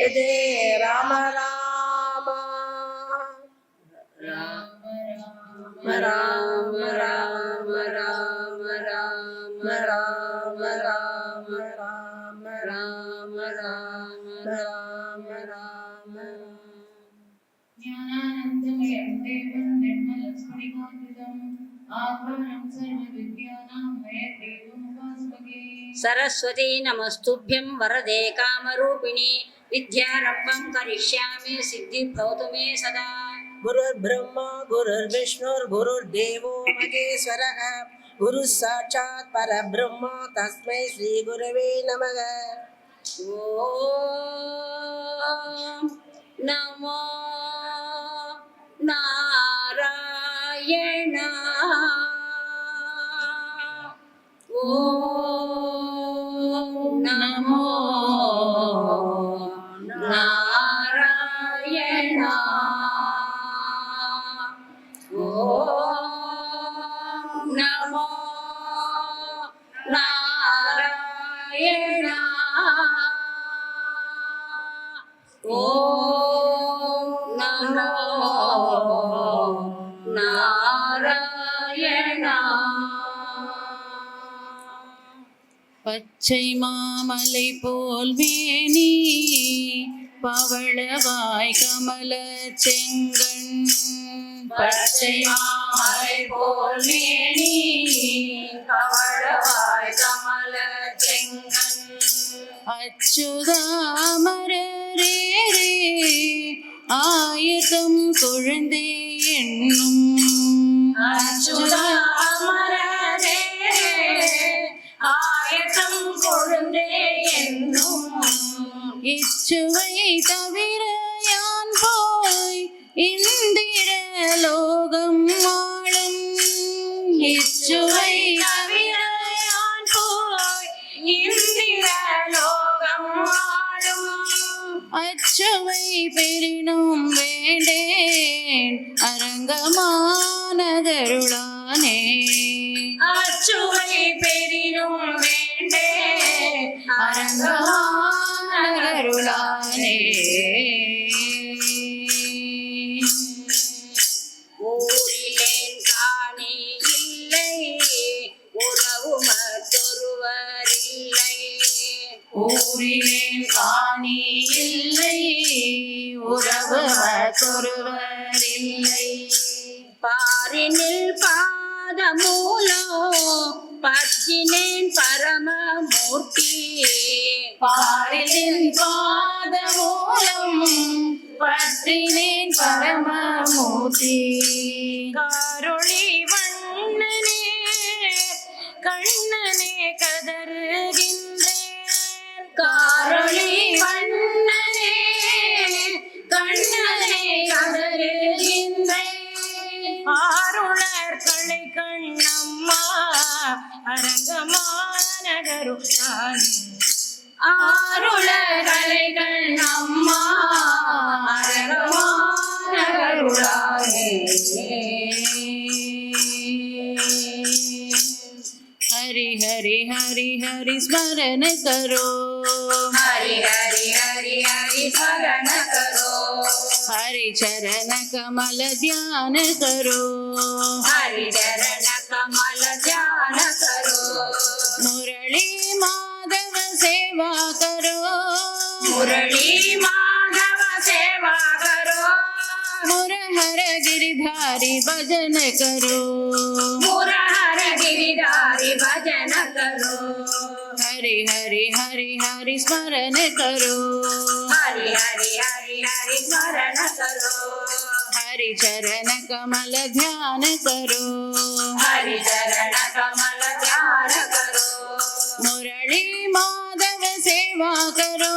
जय राम राम राम राम राम राम राम राम राम राम राम राम राम राम ज्ञानानन्दमयं देवं निर्मलस्फटिकाकृतम् आधारं सर्वविद्यानां हयग्रीवमुपास्महे सरस्वती नमस्तुभ्यं वरदे कामरूपिणि विद्यारम्भं करिष्यामि सिद्धिर्भवतु मे सदा। गुरुर्ब्रह्मा गुरुर्विष्णुर्गुरुर्देवो महेश्वरः। गुरुः साक्षात् परब्रह्म तस्मै श्रीगुरवे नमः। ॐ नमो नारायण। ॐ नमो না பச்சை மாமலை போல் மேனி பவளவாய் கமல செங்கண். பச்சை மாமலை போல் மேனி கவளவாய் கமல செங்கன் அச்சுதாமரரே ஆயுதம் குழந்தை என்னும் அரங்கமானதருளானே. அச்சுவை பெரினும் வேண்டே. அரங்கமானதருளானே. ஊரிலேன் காணி இல்லை. உறவு மற்றொருவர் இல்லை ஊரிலேன் காணி இல்லை. உறவு மற்றொருவர் మూలం పచ్చినేన్ పరమమూర్తి பாரிலின் பாத மூலம் பற்றினேன் பரமமூர்த்தி. हरि हरि हरि हरि स्मरण करो। हरि हरि हरि हरि स्मरण करो। हरि चरण कमल ध्यान करो। हरि चरण कमल ध्यान करो। मुरली माधव सेवा करो। मुरली माधव सेवा करो। मुरहर गिरधारी भजन करो। मुर हर गिरिधारी करो। हरि हरि हरि हरि स्मरण करो। हरि हरि हरि हरि स्मरण करो। हरि चरण कमल ध्यान करो। हरि चरण कमल ध्यान करो। मुरली माधव सेवा करो।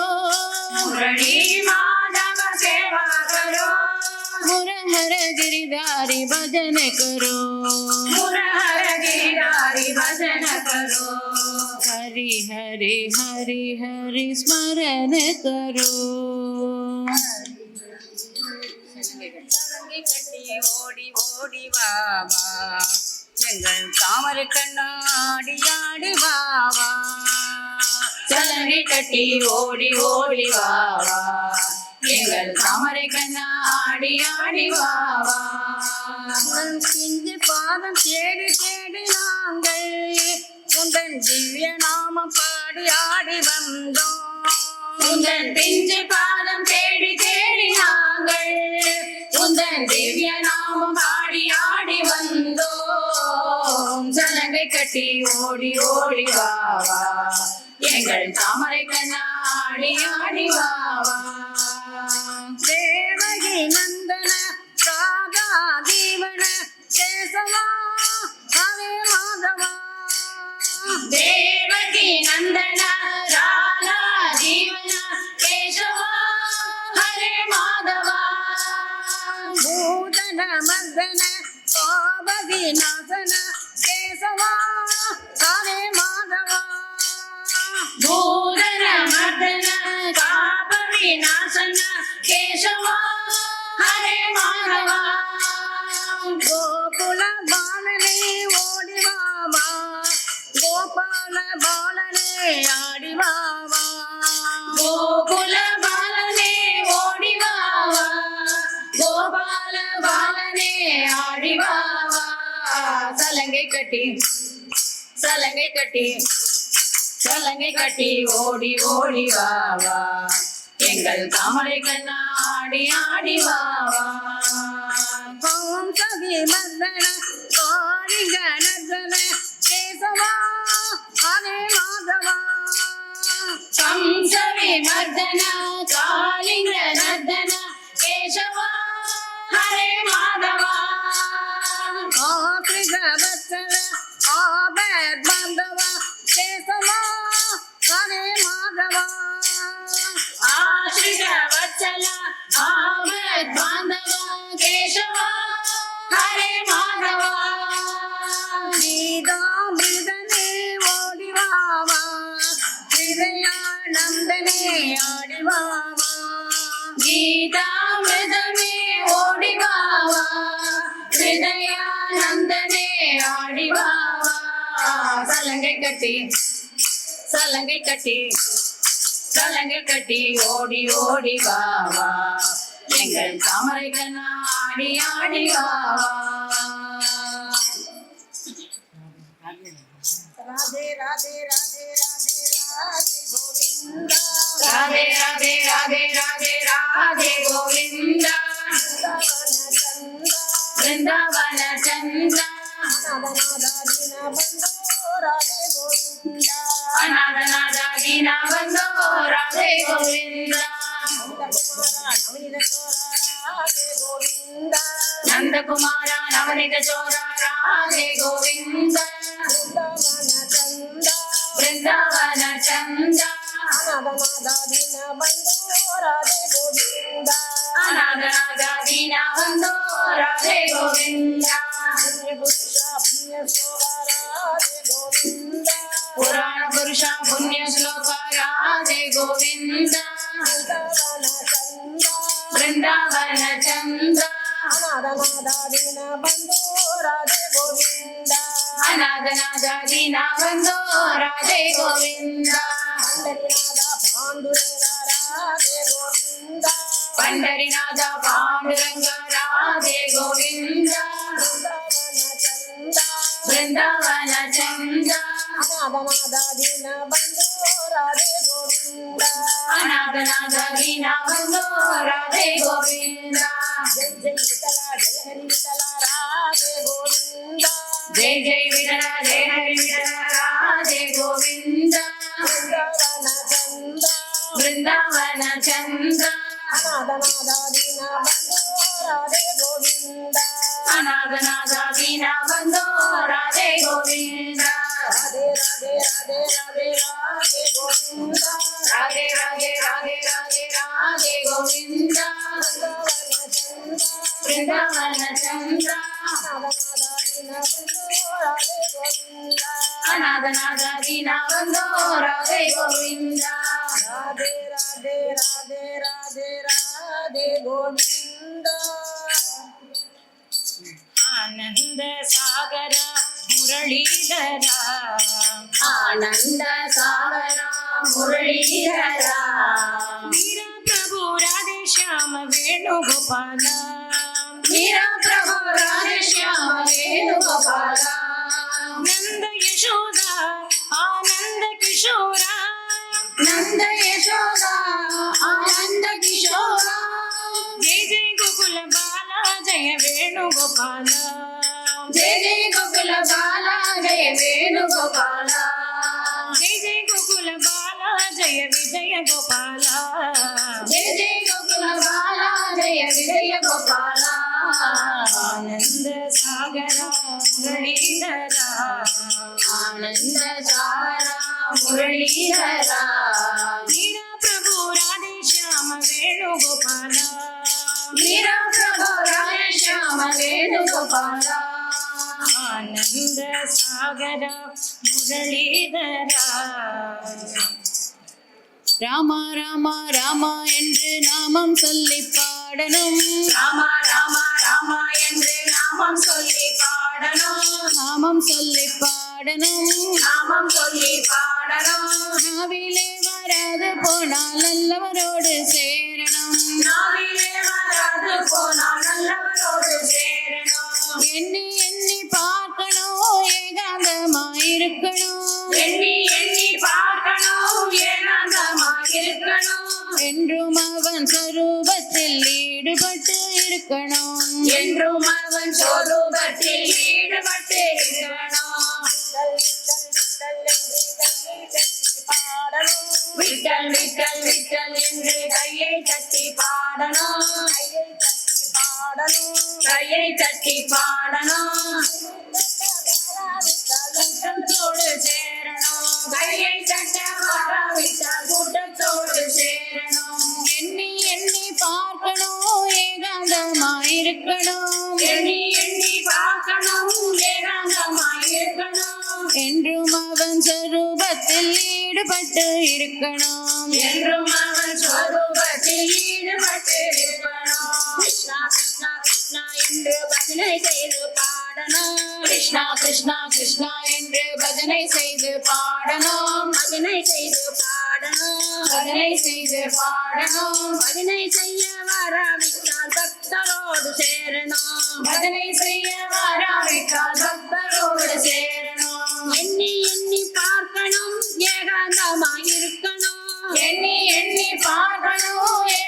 मुरली माधव सेवा करो। मुरहर गिरधारी भजन करो। मुरहर हरि हरि हरि हरि स्मरण करो தங்கி கட்டி ஓடி ஓடி வா வா எங்கள் தாமரை கண்ணாடி ஆடி வா வா சலங்கை சலங்கை கட்டி ஓடி ஓடி வா வா எங்கள் தாமரை கண்ணா ஆடி ஆடி வா வா உன் பிஞ்சு பாதம் தேடி தேடி நாங்கள் உந்தன் திவ்ய நாமம் பாடி ஆடி வந்தோம். உந்தன் பிஞ்சு பாதம் தேடி தேடி நாங்கள். உந்தன் திவ்ய நாமம் பாடி ஆடி வந்தோம். சலங்கை கட்டி ஓடி ஓடி வாவா எங்கள் தாமரை கண்ணாடி ஆடி வாவா மர்தன பாப விநாசன சலங்கை கட்டி சலங்கை கட்டி சலங்கை கட்டி ஓடி ஓடி வாவா எங்கள் கமலை கண்ணா ஆடி ஆடி வாவா ஓம் கவி மந்தன கோரிங்க நந்தன கேசவா ஹரே மாதவா. மர்தனா கீதாமிருதனே ஓடிவாவா? ஹிருதயா நந்தனே ஆடிவாவா? கீதாமிருதனே ஓடிவாவா? ஹிருதயா நந்தனே ஆடிவாவா? சலங்கை கட்டி சலங்கை கட்டி சலங்கை கட்டி ஓடி ஓடி வாவா எங்கள் தாமரை கண்ணா ஆடி ஆடி வாவா రాధే రాధే రాధే రాధే రాధే గోవింద. బృందావన చంద. అనాథ నాదాగిన బంధో రాధే గోవింద. పురాణ పురుష పుణ్య శ్లోకాల జయ గోవింద. బృందావన చంద. అనాథనాథాదీన బంధో రాధే గోవింద అనాథనాథాదీన బంధో రాధే గోవింద. పండరినాథ పాండురంగ రాధే గోవింద. పండరినాథ పాండురంగ రాధే గోవింద బృందావన చంద బృందావన చంద. ೀನಾ ಬಂದೋ ರಾಧೆ ಗೋವಿಂದ ಅನಾಥನಾದ ದೀನಾ ಬಂದೋ ರಾಧೆ ಗೋವಿಂದ ಜೈ ಜೈ ವಿಠಲ ಜಯ ಹರಿ ವಿಠಲ ರಾಧೆ ಗೋವಿಂದ ಜೈ ಜೈ ವಿಠಲ ಜಯ ಹರಿ ವಿಠಲ ರಾಧೆ ಗೋವಿಂದ ಬೃಂದಾವನ ಚಂದ ಬೃಂದಾವನ ಚಂದ ಅನಾಥನಾದ ದೀನಾ ಬಂದೋ ರಾಧೆ ಗೋವಿಂದ ಅನಾಥನಾದ ದೀನಾ ಬಂದೋ ರಾಧೆ ಗೋವಿಂದ రాధే రాధే రాధే రాధే రాధే గోవింద. రాధే రాధే రాధే రాధే రాధే గోవింద. బృందావన చంద్ర. రాధే గోవిందా. జయ వేణుగోపాల. జయ జయ గోకుల బాల జయ వేణుగోపాల. జయ జయ గోకుల బాల జయ విజయ గోపాల. జయ జయ గోకుల బాల జయ విజయ గోపాల. ఆనంద సాగర మురళీధర. ఆనంద సార మురళీధరా. வேணுகோபாலா ஆனந்த சாகரா முரளிதரா ராமா ராமா ராமா என்று நாமம் சொல்லி பாடணும். ராமா ராமா ராமா என்று நாமம் சொல்லி பாடணும். நாமம் சொல்லி பாடணும். நாமம் சொல்லி பாடணும். நாவிலே வராது போனால் நல்லவரோடு சேரணும். நாவிலே வராது போனால் நல்லவரோடு ஏகாந்தமாயிருக்கணும் எண்ணி எண்ணி பார்க்கணும் ஏகாந்தமாயிருக்கணும் என்றும் அவன் சொரூபத்தில் ஈடுபட்டு இருக்கணும். என்றும் அவன் சொரூபத்தில் ஈடுபட்டு ஈடுபட்டு இருக்கணும். என்றும் அவன் ஸ்வரூபத்தில் ஈடுபட்டு இருக்கணும். கிருஷ்ணா கிருஷ்ணா கிருஷ்ணா என்று பஜனை செய்து பாடணும். கிருஷ்ணா கிருஷ்ணா கிருஷ்ணா என்று பஜனை செய்து பாடணும். பஜனை செய்து பாடணும். பஜனை செய்து பாடணும். பஜனை செய்ய வராவிட்டால் பக்தரோடு சேரணும். பஜனை செய்ய வராவிட்டால் பக்தரோடு சேரணும். எண்ணி எண்ணி பார்க்கணும். Father.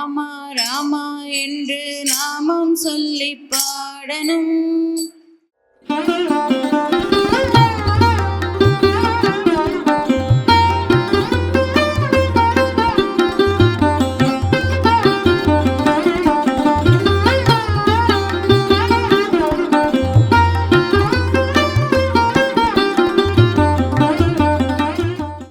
ராமா ராமா என்று நாமம் சொல்லி பாடணும்.